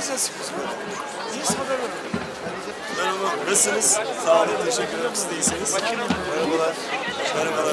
güzel sürpriz bu. Verin. Merhaba, nasılsınız? Sağ olun, teşekkür ederim. Siz de iyisiniz. Merhabalar, merhabalar.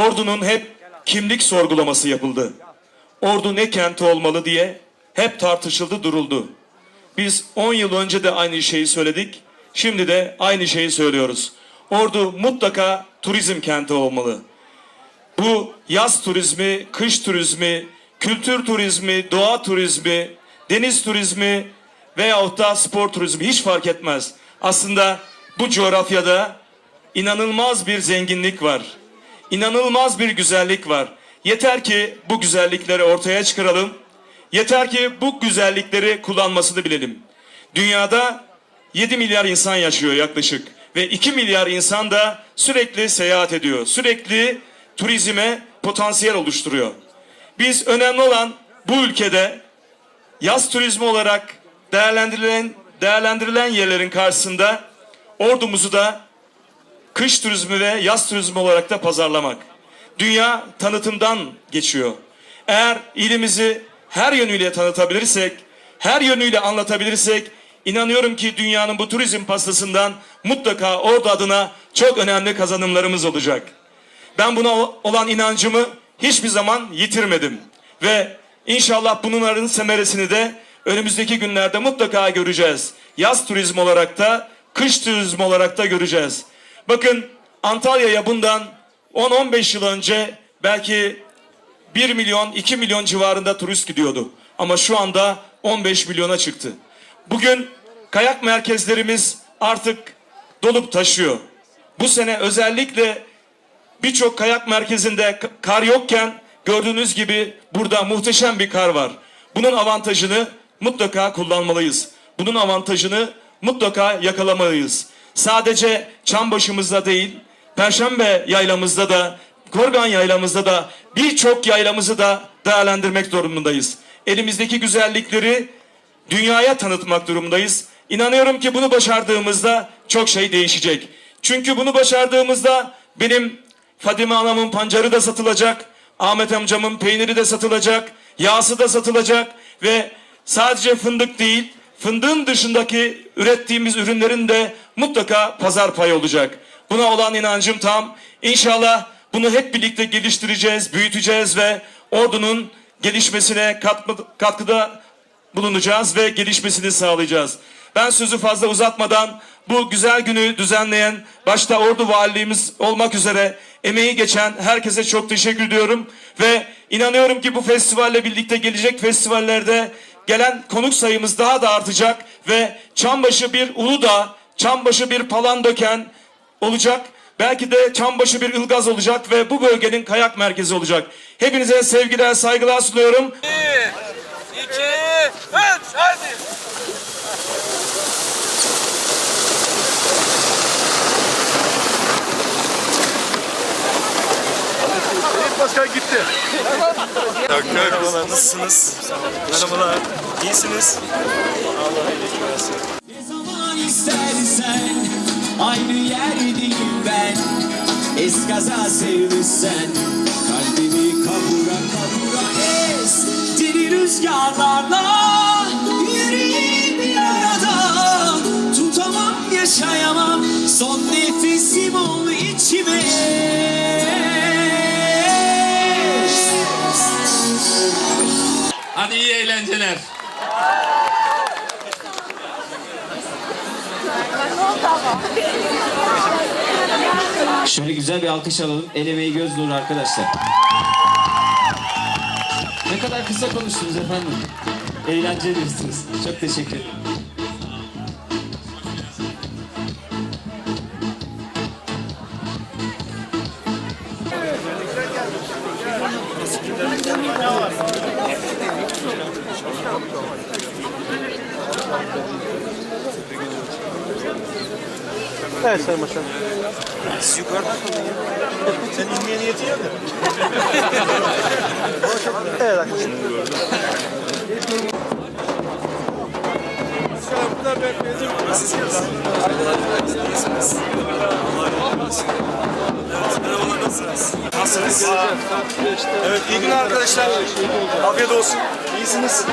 Ordu'nun hep kimlik sorgulaması yapıldı. Ordu ne kenti olmalı diye hep tartışıldı duruldu. Biz 10 yıl önce de aynı şeyi söyledik. Şimdi de aynı şeyi söylüyoruz. Ordu mutlaka turizm kenti olmalı. Bu yaz turizmi, kış turizmi, kültür turizmi, doğa turizmi, deniz turizmi veyahut da spor turizmi hiç fark etmez. Aslında bu coğrafyada inanılmaz bir zenginlik var. İnanılmaz bir güzellik var. Yeter ki bu güzellikleri ortaya çıkaralım. Yeter ki bu güzellikleri kullanmasını bilelim. Dünyada 7 milyar insan yaşıyor yaklaşık ve 2 milyar insan da sürekli seyahat ediyor. Sürekli turizme potansiyel oluşturuyor. Biz önemli olan bu ülkede yaz turizmi olarak değerlendirilen değerlendirilen yerlerin karşısında ordumuzu da kış turizmi ve yaz turizmi olarak da pazarlamak. Dünya tanıtımdan geçiyor. Eğer ilimizi her yönüyle tanıtabilirsek, her yönüyle anlatabilirsek, inanıyorum ki dünyanın bu turizm pastasından mutlaka ordu adına çok önemli kazanımlarımız olacak. Ben buna olan inancımı hiçbir zaman yitirmedim. Ve inşallah bunların semeresini de önümüzdeki günlerde mutlaka göreceğiz. Yaz turizmi olarak da, kış turizmi olarak da göreceğiz. Bakın Antalya'ya bundan 10-15 yıl önce belki 1 milyon 2 milyon civarında turist gidiyordu. Ama şu anda 15 milyona çıktı. Bugün kayak merkezlerimiz artık dolup taşıyor. Bu sene özellikle birçok kayak merkezinde kar yokken gördüğünüz gibi burada muhteşem bir kar var. Bunun avantajını mutlaka kullanmalıyız. Bunun avantajını mutlaka yakalamalıyız. Sadece Çambaşımızda değil, Perşembe yaylamızda da, Korgan yaylamızda da birçok yaylamızı da değerlendirmek durumundayız. Elimizdeki güzellikleri dünyaya tanıtmak durumundayız. İnanıyorum ki bunu başardığımızda çok şey değişecek. Çünkü bunu başardığımızda benim Fadime anamın pancarı da satılacak, Ahmet amcamın peyniri de satılacak, yağsı da satılacak ve sadece fındık değil, fındığın dışındaki ürettiğimiz ürünlerin de mutlaka pazar payı olacak. Buna olan inancım tam. İnşallah bunu hep birlikte geliştireceğiz, büyüteceğiz ve ordunun gelişmesine katkı, katkıda bulunacağız ve gelişmesini sağlayacağız. Ben sözü fazla uzatmadan bu güzel günü düzenleyen başta Ordu Valiliğimiz olmak üzere emeği geçen herkese çok teşekkür ediyorum ve inanıyorum ki bu festivalle birlikte gelecek festivallerde gelen konuk sayımız daha da artacak ve Çambaşı bir Uludağ, Çambaşı bir Palandöken olacak. Belki de Çambaşı bir Ilgaz olacak ve bu bölgenin kayak merkezi olacak. Hepinize sevgiler, saygılar sunuyorum. İki, üç, Başkan gitti. Yok, nasılsınız? Merhabalar, iyisiniz? Allah iyilik versin. Ne zaman istersen aynı yerdeyim ben Eskaza sevmişsen kalbimi kavura kavura es Deli rüzgarlarla eğlenceler. Şöyle güzel bir alkış alalım. El emeği göz nuru arkadaşlar. Ne kadar kısa konuştunuz efendim. Eğlencelisiniz. Çok teşekkür ederim. Evet Sayın Başkan. Siz yukarıdan kalın ya. Sen inmeye niyetin yok mu? Evet arkadaşlar. Nasılsınız? Nasılsınız? Evet, merhabalar, nasılsınız? Nasılsınız? Evet, iyi günler arkadaşlar. Afiyet olsun. İyisiniz.